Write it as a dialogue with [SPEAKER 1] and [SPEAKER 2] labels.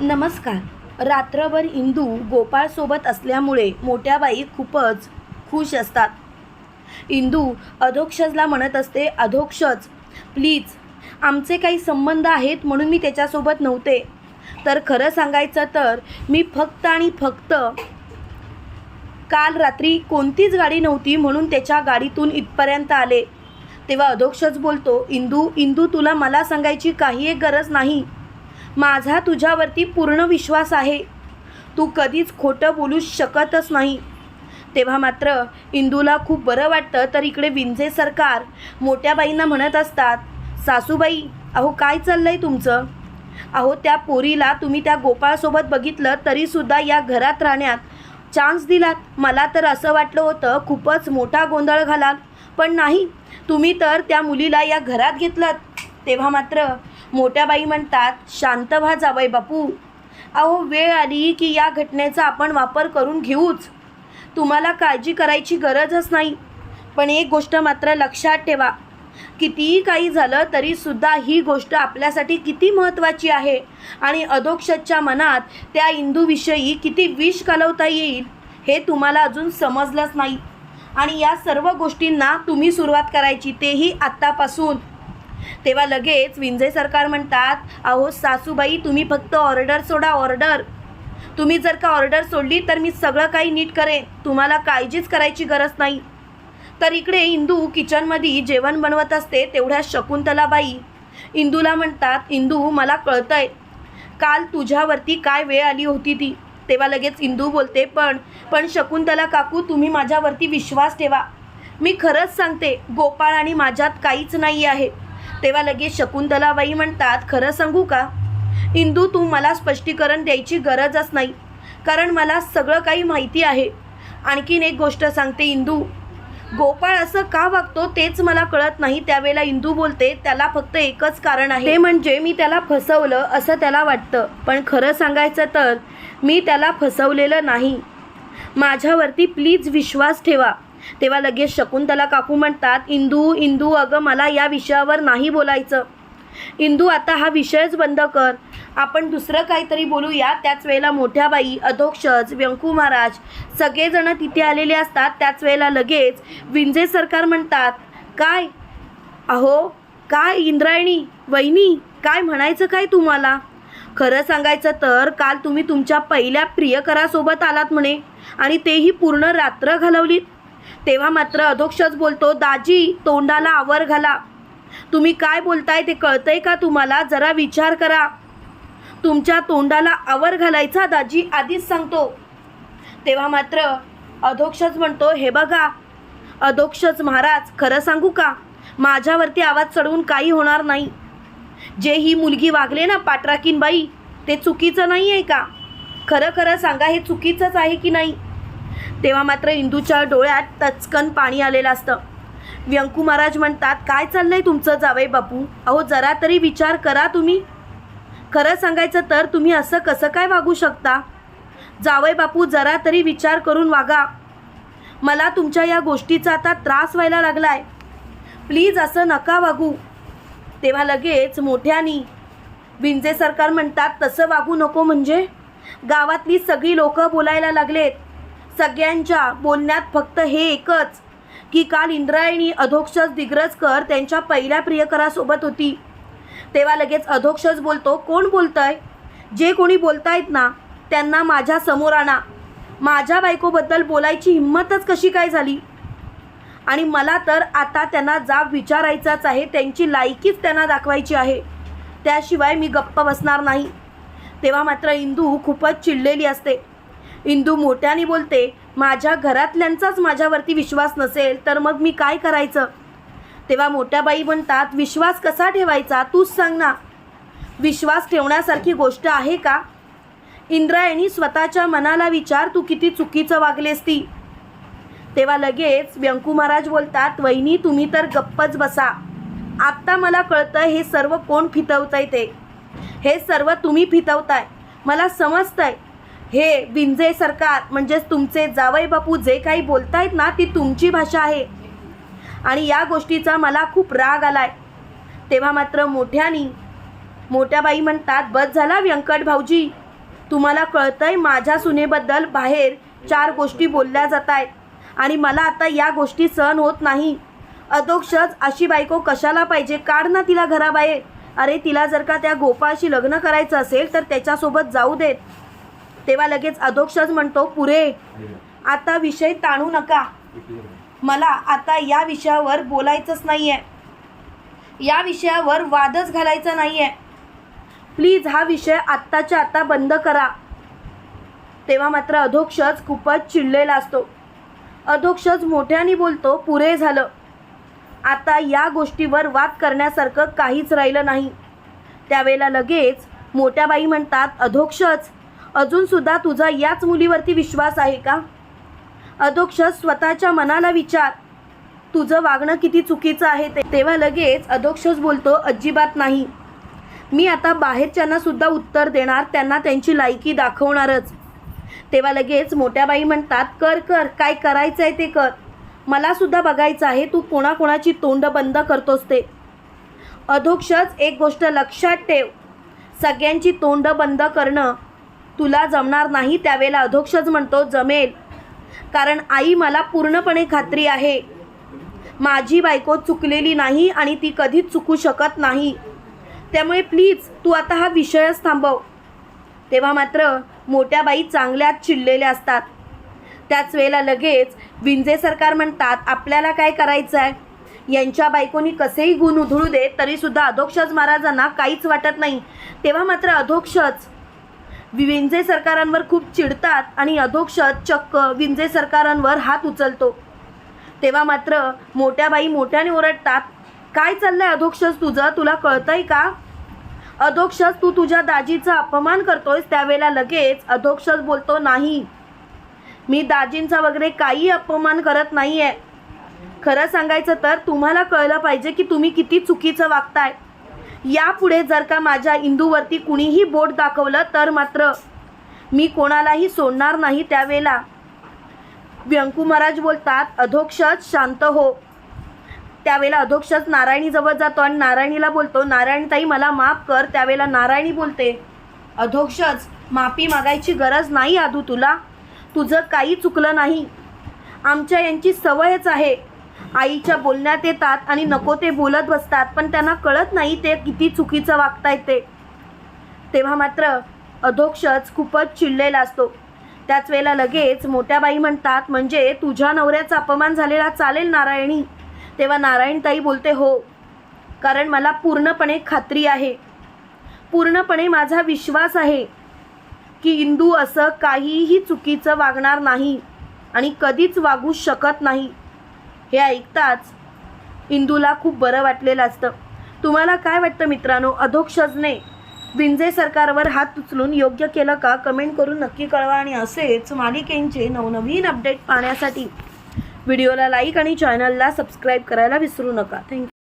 [SPEAKER 1] नमस्कार. रात्रभर इंदू गोपाळसोबत असल्यामुळे मोठ्या बाई खूपच खुश असतात. इंदू अधोक्षजला म्हणत असते अधोक्षज प्लीज आमचे काही संबंध आहेत म्हणून मी त्याच्यासोबत नव्हते. तर खरं सांगायचं तर मी फक्त आणि फक्त काल रात्री कोणतीच गाडी नव्हती म्हणून त्याच्या गाडीतून इथपर्यंत आले. तेव्हा अधोक्षच बोलतो इंदू इंदू तुला मला सांगायची काही एक गरज नाही. माझा तुझ्यावरती पूर्ण विश्वास आहे. तू कधीच खोटं बोलू शकतच नाही. तेव्हा मात्र इंदूला खूप बरं वाटतं तर इकडे विंजे सरकार मोठ्याबाईंना म्हणत असतात सासूबाई अहो काय चाललं आहे तुमचं? अहो त्या पोरीला तुम्ही त्या गोपाळसोबत बघितलं तरीसुद्धा या घरात राहण्यात चान्स दिलात. मला तर असं वाटलं होतं खूपच मोठा गोंधळ घालाल. पण नाही तुम्ही तर त्या मुलीला या घरात घेतलं तेव्हा मात्र मोठ्या बाई म्हणतात शांत व्हा जावई बापू. अहो वेळ आली की या घटनेचा आपण वापर करून घेऊच. तुम्हाला काळजी करायची गरजच नाही. पण एक गोष्ट मात्र लक्षात ठेवा. कितीही काही झालं तरीसुद्धा ही गोष्ट आपल्यासाठी किती महत्त्वाची आहे आणि अधोक्षजच्या मनात त्या इंदूविषयी किती विष घालवता येईल हे तुम्हाला अजून समजलंच नाही. आणि या सर्व गोष्टींना तुम्ही सुरुवात करायची तेही आत्तापासून. तेव्हा लगेच विंझे सरकार म्हणतात अहो सासूबाई तुम्ही फक्त ऑर्डर सोडा ऑर्डर. तुम्ही जर का ऑर्डर सोडली तर मी सगळं काही नीट करेन. तुम्हाला काळजीच करायची गरज नाही. तर इकडे इंदू किचनमध्ये जेवण बनवत असते तेवढ्या शकुंतलाबाई. इंदूला म्हणतात इंदू मला कळतंय. काल तुझ्यावरती काय वेळ आली होती ती? तेव्हा लगेच इंदू बोलते पण पण शकुंतला काकू तुम्ही माझ्यावरती विश्वास ठेवा. मी खरंच सांगते गोपाळ आणि माझ्यात काहीच नाही आहे. तेव्हा लगेच शकुंतलाबाई म्हणतात खरं सांगू का? इंदू तू मला स्पष्टीकरण द्यायची गरजच नाही. कारण मला सगळं काही माहिती आहे. आणखीन एक गोष्ट सांगते इंदू. गोपाळ असं का वागतो तेच मला कळत नाही. त्यावेळेला इंदू बोलते त्याला फक्त एकच कारण आहे. ते म्हणजे मी त्याला फसवलं असं त्याला वाटतं. पण खरं सांगायचं तर मी त्याला फसवलेलं नाही. माझ्यावरती प्लीज विश्वास ठेवा. तेव्हा लगेच शकुंतला काकू म्हणतात इंदू इंदू अगं मला या विषयावर नाही बोलायचं. इंदू आता हा विषयच बंद कर. आपण दुसरं काहीतरी बोलूया. त्याच वेळेला मोठ्या बाई अधोक्षज व्यंकू महाराज सगळेजण तिथे आलेले असतात. त्याच वेळेला लगेच विंजे सरकार म्हणतात काय? अहो काय इंद्रायणी वहिनी काय म्हणायचं काय तुम्हाला? खरं सांगायचं तर काल तुम्ही तुमच्या पहिल्या प्रियकरासोबत आलात म्हणे आणि तेही पूर्ण रात्र घालवलीत. तेव्हा मात्र अधोक्षच बोलतो दाजी तोंडाला आवर घाला. तुम्ही काय बोलताय ते कळतंय का तुम्हाला? जरा विचार करा. तुमच्या तोंडाला आवर घालायचा? दाजी आधीच सांगतो. तेव्हा मात्र अधोक्षच म्हणतो हे बघा अधोक्षच महाराज खरं सांगू का? माझ्यावरती आवाज चढवून काही होणार नाही. जे ही मुलगी वागले ना पाटराकीन बाई ते चुकीचं नाही आहे का? खरं खरं सांगा हे चुकीचंच आहे की नाही? तेव्हा मात्र इंदूच्या डोळ्यात टचकन पाणी आलेलं असतं. व्यंकू महाराज म्हणतात काय चाललंय तुमचं जावई बापू? अहो जरा तरी विचार करा तुम्ही. खरं सांगायचं तर तुम्ही असं कसं काय वागू शकता? जावई बापू जरा तरी विचार करून वागा. मला तुमच्या या गोष्टीचा आता त्रास व्हायला लागलाय. प्लीज असं नका वागू. तेव्हा लगेच मोठ्यानी विंजे सरकार म्हणतात तसं वागू नको म्हणजे? गावातली सगळी लोकं बोलायला लागलेत. सगळ्यांच्या बोलण्यात फक्त हे एकच की काल इंद्रायणी अधोक्षज दिग्रजकर त्यांच्या पहिल्या प्रियकरासोबत होती. तेव्हा लगेच अधोक्षज बोलतो कोण बोलतंय? जे कोणी बोलतायत ना त्यांना माझ्यासमोर आणा. माझ्या बायकोबद्दल बोलायची हिंमतच कशी काय झाली? आणि मला तर आता त्यांना जाब विचारायचाच आहे त्यांची लायकीच त्यांना दाखवायची आहे. त्याशिवाय मी गप्प बसणार नाही. तेव्हा मात्र इंदू खूपच चिडलेली असते. इंदू मोठ्याने बोलते माझ्या घरातल्यांचाच माझ्यावरती विश्वास नसेल तर मग मी काय करायचं? तेव्हा मोठ्या बाई म्हणतात विश्वास कसा ठेवायचा? तूच सांग ना. विश्वास ठेवण्यासारखी गोष्ट आहे का? इंद्रायणी स्वतःच्या मनाला विचार तू किती चुकीचं वागलेस ती. तेव्हा लगेच व्यंकू महाराज बोलतात वहिनी तुम्ही तर गप्पच बसा. आत्ता मला कळतं हे सर्व कोण फितवतंय ते. हे सर्व तुम्ही फितवताय. मला समजतंय. हे विंजे सरकार म्हणजेच तुमचे जावई बापू जे काही बोलतायत ना ती तुमची भाषा आहे. आणि या गोष्टीचा मला खूप राग आलाय. तेव्हा मात्र मोठ्यानी मोठ्या बाई म्हणतात बस झाला व्यंकट भाऊजी. तुम्हाला कळतंय माझ्या सुनेबद्दल बाहेर चार गोष्टी बोलल्या जात आहेत आणि मला आता या गोष्टी सहन होत नाही. अदोक्षच अशी बायको कशाला पाहिजे? काढ ना तिला घराबाहेर. अरे तिला जर का त्या गोपाळशी लग्न करायचं असेल तर त्याच्यासोबत जाऊ देत. तेव्हा लगेच अधोक्षज म्हणतो पुरे आता विषय ताणू नका. मला आता या विषयावर बोलायचंच नाही आहे या विषयावर वादच घालायचा नाही आहे प्लीज हा विषय आत्ताच्या आत्ता बंद करा. तेव्हा मात्र अधोक्षज खूपच चिडलेला असतो. अधोक्षज मोठ्याने बोलतो पुरे झालं. आता या गोष्टीवर वाद करण्यासारखं काहीच राहिलं नाही. त्यावेळेला लगेच मोठ्या बाई म्हणतात अधोक्षज अजूनसुद्धा तुझा याच मुलीवरती विश्वास आहे का? अधोक्ष स्वतःच्या मनाला विचार. तुझं वागणं किती चुकीचं आहे ते. तेव्हा लगेच अधोक्षज बोलतो अजिबात नाही. मी आता बाहेरच्यांना सुद्धा उत्तर देणार त्यांना त्यांची लायकी दाखवणारच. तेव्हा लगेच मोठ्या बाई म्हणतात कर कर काय करायचं आहे ते कर. मला सुद्धा बघायचं आहे तू कोणाकोणाची तोंड बंद करतोस ते. अधोक्षच एक गोष्ट लक्षात ठेव. सगळ्यांची तोंड बंद करणं तुला जमणार नाही त्यावेळेला अधोक्षज म्हणतो जमेल. कारण आई मला पूर्णपणे खात्री आहे. माझी बायको चुकलेली नाही आणि ती कधीच चुकू शकत नाही. त्यामुळे प्लीज तू आता हा विषयच थांबव. तेव्हा मात्र मोठ्या बाई चांगल्याच चिडलेल्या असतात. त्याच वेळेला लगेच विंजे सरकार म्हणतात आपल्याला काय करायचं आहे यांच्या बायकोनी कसेही गुण उधळू दे तरीसुद्धा अधोक्षज महाराजांना काहीच वाटत नाही. तेव्हा मात्र अधोक्षज विंजे सरकारांवर खूप चिडतात आणि अधोक्षत चक्क विंजे सरकारांवर हात उचलतो. तेव्हा मात्र मोठ्या बाई मोठ्याने ओरडतात काय चाललंय अधोक्षस तुझं? तुला कळतंय का? अधोक्षस तू तुझ्या दाजीचा अपमान करतोयस त्यावेळेला लगेच अधोक्षस बोलतो नाही. मी दाजींचा वगैरे काही अपमान करत नाही आहे खरं सांगायचं तर तुम्हाला कळलं पाहिजे की तुम्ही किती चुकीचं वागताय. यापुढे जर का माझ्या इंदूवरती कुणीही बोट दाखवलं तर मात्र मी कोणालाही सोडणार नाही त्यावेळेला. व्यंकू महाराज बोलतात अधोक्षज शांत हो. त्यावेळेला अधोक्षज नारायणीजवळ जातो आणि नारायणीला बोलतो नारायणताई मला माफ कर. त्यावेळेला नारायणी बोलते अधोक्षज माफी मागायची गरज नाही आधू तुला. तुझं काही चुकलं नाही. आमच्या यांची सवयच आहे. आईच्या बोलण्यात येतात आणि नको ते बोलत बसतात पण त्यांना कळत नाही ते किती चुकीचं वागतायत ते. तेव्हा मात्र अधोक्षच खूपच चिडलेला असतो. त्याच वेळेला लगेच मोठ्या बाई म्हणतात म्हणजे तुझ्या नवऱ्याचा अपमान झालेला चालेल नारायणी? तेव्हा नारायणताई बोलते हो कारण मला पूर्णपणे खात्री आहे. पूर्णपणे माझा विश्वास आहे की इंदू असं काहीही चुकीचं वागणार नाही आणि कधीच वागू शकत नाही. हे ऐकताच इंदूला खूप बरं वाटलेलं असतं. तुम्हाला काय वाटतं मित्रांनो? अधोक्षजने विंजे सरकारवर हात उचलून योग्य केलं का? कमेंट करून नक्की कळवा आणि असेच मालिकेंचे नवनवीन अपडेट पाहण्यासाठी व्हिडिओला लाईक आणि चॅनलला सबस्क्राईब करायला विसरू नका. थँक्यू.